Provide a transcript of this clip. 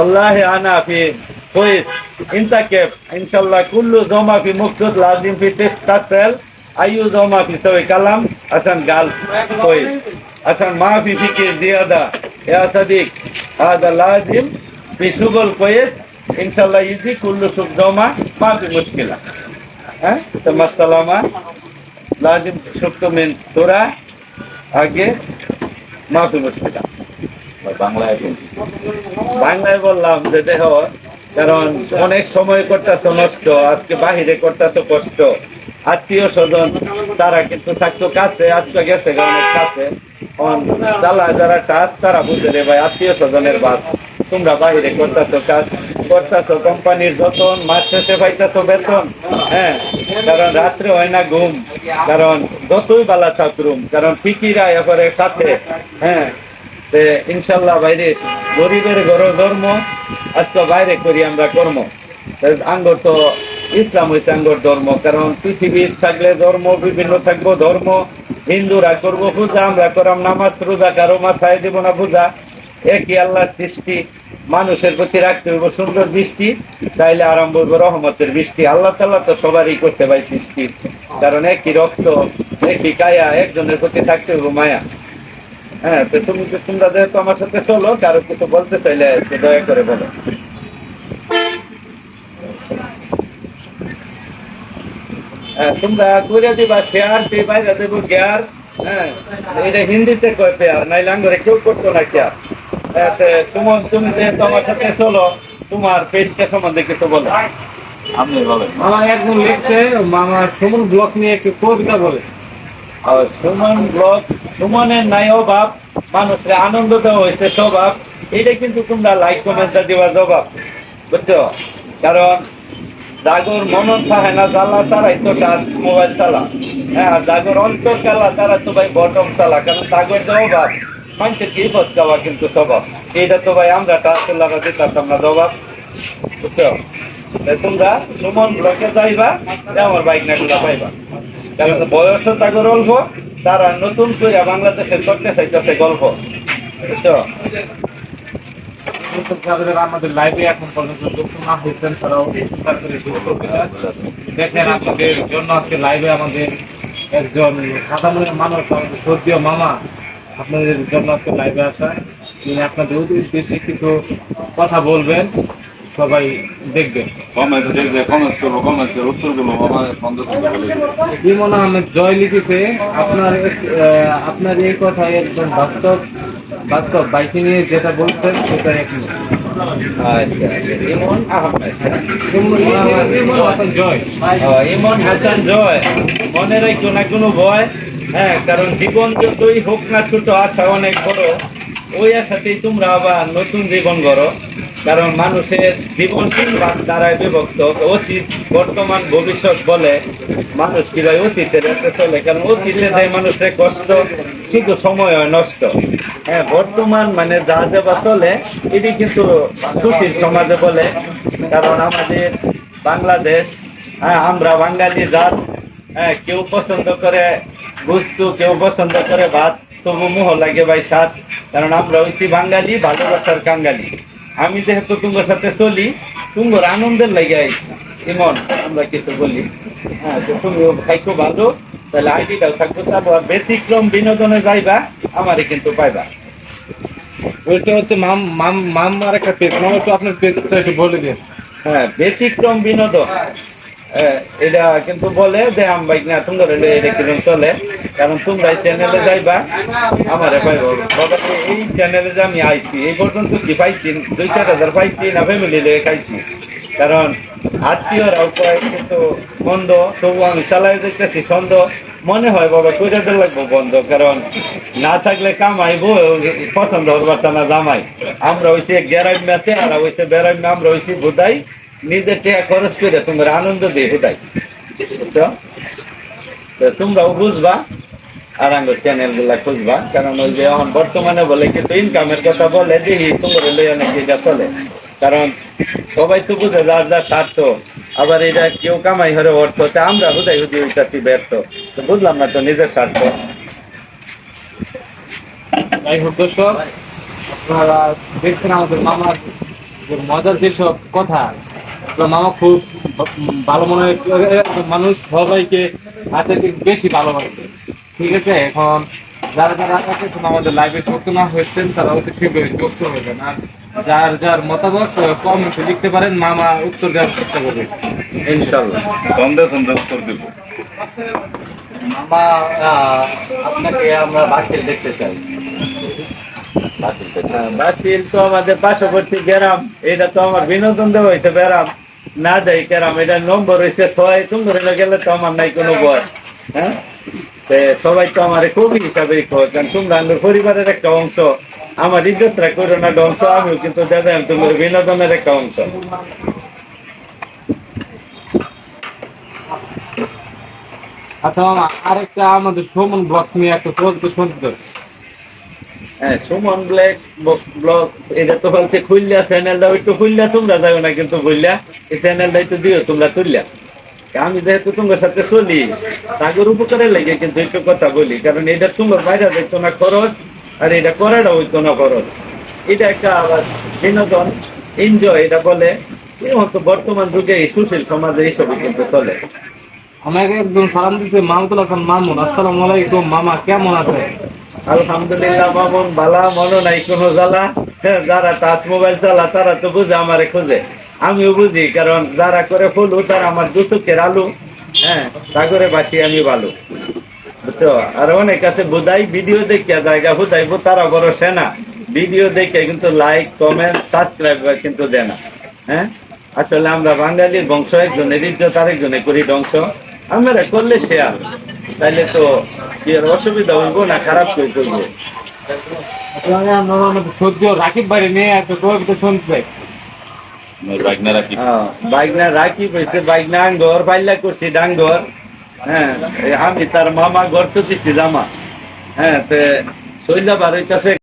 আল্লাহে আনা ফি কইস ইনতাকেব ইনশাআল্লাহ কুল্লু জামা ফি মুকদ আইউ জামা ফি কালাম, আসান গাল কইস আসান মা ফি ফিকে সুগল কইস ইনশাআল্লাহ ইজি কুল্লু সুগ জামা মা মুশকিলা। হ্যাঁ? তো মাসসালামা। লাযিম সুক্ত মিন সূরা আগে মা ফি মুশকিলা। বাংলায় বললাম যে দেহ কারণ অনেক সময় করতেছ নষ্ট, আজকে বাহিরে করতেছ কষ্ট। আত্মীয় স্বজন, তারা কিন্তু থাকতো কাছে, আজকে গেছে কাছে। যারা কাজ তারা বুঝে ভাই, আত্মীয় স্বজনের বাস। তোমরা বাহিরে করতেছ কাজ, করতেছ কোম্পানির যতন, মাস শেষে পাইতেছ বেতন হ্যাঁ? কারণ রাত্রে হয় না ঘুম। কারণ যতই বালা থাক রুম, কারণ ফিকিরা এবারে সাথে হ্যাঁ? ইনশাল্লাহ বাইরে গরিবের ঘর, ধর্ম, আজকে বাইরে করি আমরা কর্ম। আঙ্গর তো ইসলাম হয়েছে আঙ্গর ধর্ম, কারণ পৃথিবীর থাকলে ধর্ম, বিভিন্ন থাকব ধর্ম, হিন্দুরা করব পূজা, আমরা করাম নামাজ, রোজা কারও মাথায় দেব না পূজা। একই আল্লাহর সৃষ্টি? মানুষের প্রতি রাখতে হইব সুন্দর দৃষ্টি, তাইলে আরম্ভ হইব রহমতের বৃষ্টি। আল্লাহ তাল্লাহ তো সবারই করতে পাই সৃষ্টি। কারণ একই রক্ত একই কায়া, একজনের প্রতি থাকতে হইব মায়া। হ্যাঁ তো তুমি তো তোমরা যেহেতু আমার সাথে চলো কারও কিছু বলতে চাইলে একটু দয়া করে বলো। হ্যাঁ তোমরা করে দিবা শেয়ার পে বাইরে দেবো গিয়ার হ্যাঁ এটা হিন্দিতে কয় পেয়ার নাইলে আঙ্গরে কেউ করতো না কেয়ার হ্যাঁ, তে সুমন তুমি যেহেতু আমার সাথে চলো তোমার পেজটা সম্বন্ধে কিছু বলো। আপনি বলেন। আমার একজন লিখছে মামা সুমন ব্লক নিয়ে একটু কবিতা বলে। আর সুমন ব্লগ, সুমনের নাই অভাব মানুষের আনন্দ দেওয়া হয়েছে স্বভাব। এটা কিন্তু তোমরা লাইক কমেন্ট দিবা জবাব। বুঝছ? কারণ জাগর মনন থাকে না, জ্বালা তারাই তো টাচ মোবাইল চালা। হ্যাঁ জাগর অন্তর কালা তারা তো ভাই বটম চালা। কারণ জাগর যে অভাব মানুষের কি বিপদ গাওয়া কিন্তু স্বভাব? এটা তো ভাই আমরা টাচ লাগা দিতাম না জবাব। বুঝছ? তোমরা সুমন ব্লকে যাইবা আমার বাইক না পাইবা। কারণ বয়সও তাগর অল্প তারা নতুন করে বাংলাদেশের করতে চাইতেছে গল্প। বুঝছ? আমাদের এখন আপনাদের আমাদের একজন মামা আপনাদের তিনি আপনাদের উদ্দেশ্যে কিছু কথা বলবেন। সবাই দেখবেন কমেন্ট দেখবে কমেন্ট করব ইমন আহমেদ জয় লিখেছে আপনার আহ, আপনার এই কথাই একদম বাস্তব বাস্তব। বাইকে নিয়ে যেটা বলছেন সেটা আচ্ছা মনে রাখো না কোনো ভয় হ্যাঁ? কারণ জীবন যতই হোক না ছোট আশা অনেক বড়। ওই আশাতেই তোমরা আবার নতুন জীবন গড়ো। কারণ মানুষের জীবন তিন ভাগ দ্বারায় বিভক্ত অতীত বর্তমান ভবিষ্যৎ বলে মানুষ কীভাবে অতীতের একটা চলে? কারণ অতীতে দেয় মানুষের কষ্ট শুধু সময় হয় নষ্ট। হ্যাঁ বর্তমান মানে যা যাবা চলে, এটি কিন্তু সুশীল সমাজে বলে। কারণ আমাদের বাংলাদেশ হ্যাঁ আমরা বাঙালি জাত হ্যাঁ কেউ পছন্দ করে গুস্তু কেউ পছন্দ করে ভাত, তবু মোহ লাগে ভাই সাত কারণ আমরা হইছি বাঙালি, ভালোবাসার কাঙ্গালি আমি যেহেতু তোমার সাথে চলি তোমার আনন্দের লাগে এমন আমরা কিছু বলি। হ্যাঁ তো তুমিও ভালো তাহলে আইডিটাও থাকব চাবো আর ব্যতিক্রম বিনোদনে যাইবা আমারে কিন্তু পাইবা। ওইটা হচ্ছে মাম মাম মাম আর একটা পেজ মাম একটু আপনার পেজটা একটু বলে দিন। হ্যাঁ ব্যতিক্রম বিনোদন। এটা কিন্তু বলে যে আম বাইক না তোমরা এটা কিরম চলে? কারণ তোমরা এই চ্যানেলে যাইবা, আমারে পাইব এই চ্যানেলে যে আমি আইছি, এই পর্যন্ত কি পাইছি? দুই, চার হাজার পাইছি না ফ্যামিলি লয়ে খাইছি? কারণ আত্মীয়রাও কয়, কিন্তু বন্ধ তবু আমি চালাই দেখতেছি ছন্দ মনে হয় বাবা, কইরা দিতে লাগবো বন্ধ, কারণ না থাকলে কামাইবো পছন্দ হবার না জামাই। আমরা হইছি গ্যারাম ম্যাচে আর হইছে বেড়াম আমরা হইছি বোধাই নিজের টাকা খরচ করে তোমরা আনন্দ দিয়ে বোধাই বুঝছ? তোমরাও বুঝবা, আর আঙ্গুর চ্যানেলগুলা খুঁজবা, কারণ ওই যে এখন বর্তমানে বলে কিছু ইনকামের কথা বলে, দেখি তোমরা লই অনেক এটা চলে। কারণ সবাই তো বুঝে যার যার স্বার্থ, আবার এটা কেউ কামাই হরে অর্থ, তা আমরা হুদাই হুদি হইতাছি ব্যর্থ। তো বুঝলাম না তো নিজের স্বার্থ। যাই হোক দর্শক, আপনারা দেখছেন আমাদের মামার মজার যেসব কথা মামা খুব ভালো মনে মানুষ সবাইকে আসে বেশি ভালোবাসে। ঠিক আছে এখন যারা যারা আছে এখন আমাদের লাইভে যুক্ত না হয়েছেন তারা অতি শীঘ্রই যুক্ত হবেন। আর যার যার মতামত কম লিখতে পারেন মামা উত্তর দেওয়ার চেষ্টা করবে। ইনশাল্লাহ সন্দেহ সন্দেহ উত্তর দিব। মামা আহ, আপনাকে আমরা বাসে দেখতে চাই। বাসিল তো আমাদের পার্শ্ববর্তী গ্রাম, এটা তো আমার বিনোদন দেওয়া হয়েছে, ব্যারাম। না যাই এটা নম্বর হয়েছে ছয় গেলে তো আমার নাই কোনো ভয়। হ্যাঁ? সবাই তো আমার খুবই হিসাবে তোমরা পরিবারের একটা অংশ, আমার ইজ্জতটা করো না অংশ আমিও কিন্তু দাদা তোমার বিনোদনের একটা অংশ। আচ্ছা আরেকটা আমাদের সুমন ব্লগ নিয়ে একটা চলতে শুনতে। হ্যাঁ সুমন ব্ল্যাক ব্লগ, এটা তো বলছে খুললা চ্যানেলটা একটু খুললা, তোমরা না কিন্তু বললা এই চ্যানেলটা একটু দিও, তোমরা তুললা আমি যেহেতু তোমার সাথে চলি, তাগর উপকারে লেগে কিন্তু একটু কথা বলি, কারণ এটা তোমার বাইরে দেখতো না খরচ, আর এটা করাটা হইতো না খরচ। এটা একটা আবার বিনোদন এনজয় এটা বলে। মতো বর্তমান যুগে এই সুশীল সমাজে এইসবই কিন্তু চলে। আমাকে একজন সালাম দিচ্ছে মাহমুদুল হাসান মামুন, আসসালামু আলাইকুম, মামা, কেমন আছে আলহামদুলিল্লাহ, মামুন, বালা, মনো নাই, কোনো জ্বালা। যারা টাচ মোবাইল চালা, তারা তো বুঝে, আমারে খুঁজে। আমিও বুঝি, কারণ যারা করে ফলু তারা আমার দুচকের আলু। হ্যাঁ তা করে বাসি আমি ভালো বুঝছ? আর অনেক আছে, বুধাই ভিডিও দেখিয়া জায়গা বুধাইবো, তারা বড় সেনা। ভিডিও দেখে কিন্তু লাইক কমেন্ট সাবস্ক্রাইব কিন্তু দেয় না। হ্যাঁ? আসলে আমরা বাঙালির বংশ একজনের ইজ্জত আরেকজনে করি ধ্বংস। আমরা করলে শেয়ার। তাইলে তো আর অসুবিধা হইব না খারাপ করে করব সহ্য রাকিব নিয়ে রাখি হ্যাঁ, রাখি পেয়েছে আঙ্গর করছি ডাঙ্গর। হ্যাঁ আমি তার মামা ঘর তো দিচ্ছি জামা। হ্যাঁ তে শৈলা বার হইতাছে।